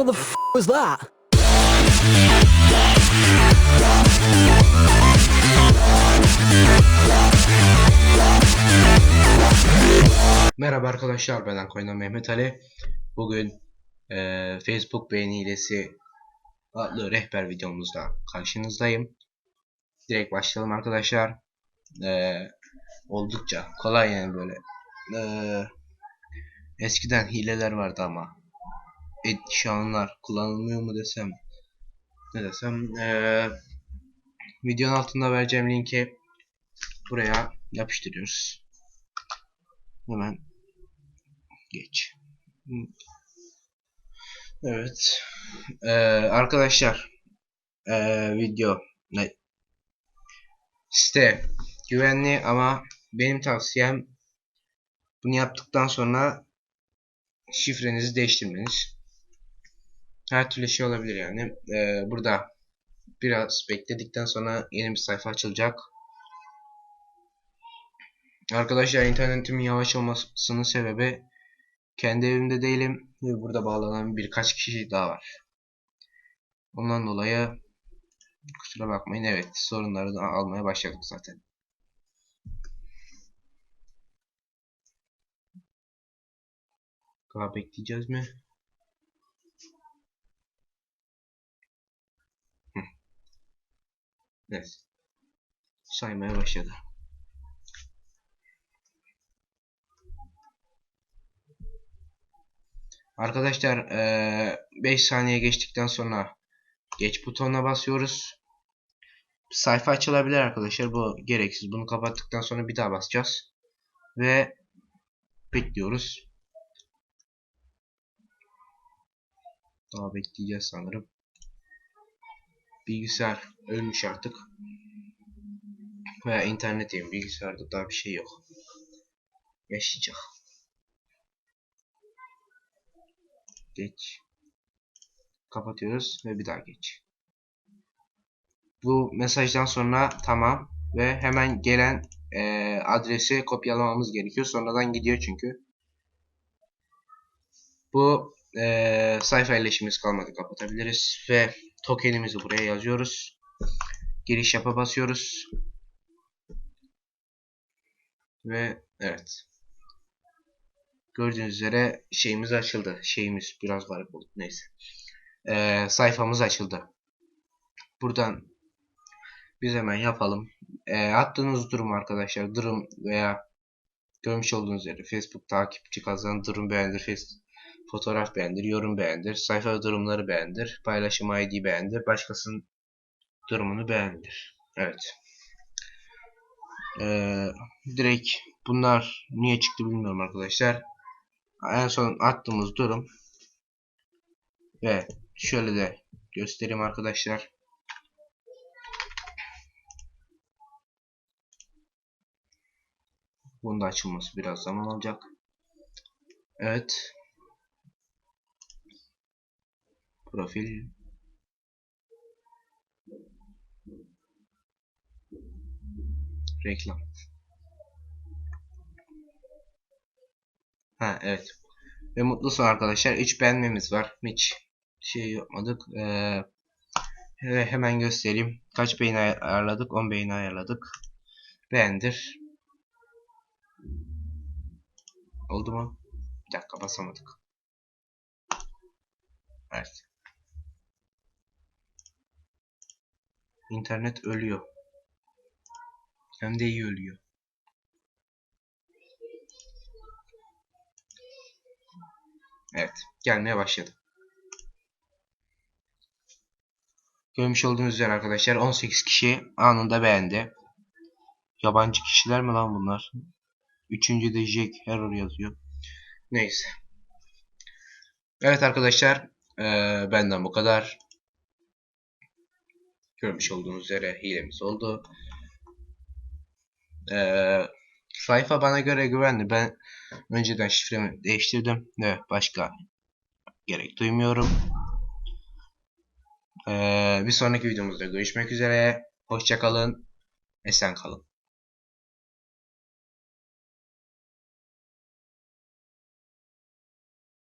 What the f was that? Merhaba arkadaşlar ben Ankoy'dan Mehmet Ali. Bugün eee, Facebook beğeni hilesi adlı rehber videomuzda karşınızdayım. Direkt başlayalım arkadaşlar. Eee, oldukça kolay yani böyle. Eee, eskiden hileler vardı ama e, şu anlar kullanılmıyor mu desem ne desem eee, videonun altında vereceğim linki buraya yapıştırıyoruz. Hemen geç. Evet. Ee, arkadaşlar ee, video ne? Site güvenli ama benim tavsiyem bunu yaptıktan sonra şifrenizi değiştirmeniz. Her türlü şey olabilir yani. Ee, burada biraz bekledikten sonra yeni bir sayfa açılacak. Arkadaşlar internetimin yavaş olmasının sebebi kendi evimde değilim ve burada bağlanan birkaç kişi daha var. Ondan dolayı kusura bakmayın evet sorunları da almaya başladık zaten. Daha bekleyeceğiz mi? Evet. Saymaya başladı. Arkadaşlar eee 5 saniye geçtikten sonra geç butonuna basıyoruz. Sayfa açılabilir arkadaşlar. Bu gereksiz. Bunu kapattıktan sonra bir daha basacağız. Ve bekliyoruz. Daha bekleyeceğiz sanırım. Bilgisayar ölmüş artık. Veya internet yani bilgisayarda daha bir şey yok. Yaşayacak. Geç. Kapatıyoruz ve bir daha geç. Bu mesajdan sonra tamam ve hemen gelen e, adresi kopyalamamız gerekiyor. Sonradan gidiyor çünkü. Bu e, sayfa ile işimiz kalmadı kapatabiliriz ve tokenimizi buraya yazıyoruz. Giriş yapa basıyoruz. Ve evet. Gördüğünüz üzere şeyimiz açıldı. Şeyimiz biraz garip oldu. Neyse. Ee, sayfamız açıldı. Buradan biz hemen yapalım. Ee, attığınız durum arkadaşlar. Durum veya görmüş olduğunuz üzere Facebook takipçi kazan durum beğendir. Facebook fotoğraf beğendir. Yorum beğendir. Sayfa durumları beğendir. Paylaşım ID beğendir. Başkasının durumunu beğendir. Evet. Ee, direkt bunlar niye çıktı bilmiyorum arkadaşlar en son attığımız durum ve şöyle de göstereyim arkadaşlar bunun da açılması biraz zaman alacak evet profil reklam Ha evet. Ve mutlu son arkadaşlar. 3 beğenmemiz var. Hiç şey yapmadık. Ee, he- hemen göstereyim. Kaç beğeni ay- ayarladık? 10 beğeni ayarladık. Beğendir. Oldu mu? Bir dakika basamadık. Evet. İnternet ölüyor. Hem de iyi ölüyor. Evet. Gelmeye başladı. Görmüş olduğunuz üzere arkadaşlar 18 kişi anında beğendi. Yabancı kişiler mi lan bunlar? Üçüncü de Jack Error yazıyor. Neyse. Evet arkadaşlar. eee, benden bu kadar. Görmüş olduğunuz üzere hilemiz oldu. Eee, sayfa bana göre güvenli. Ben önceden şifremi değiştirdim ve başka gerek duymuyorum. Ee, bir sonraki videomuzda görüşmek üzere. Hoşçakalın. Esen kalın.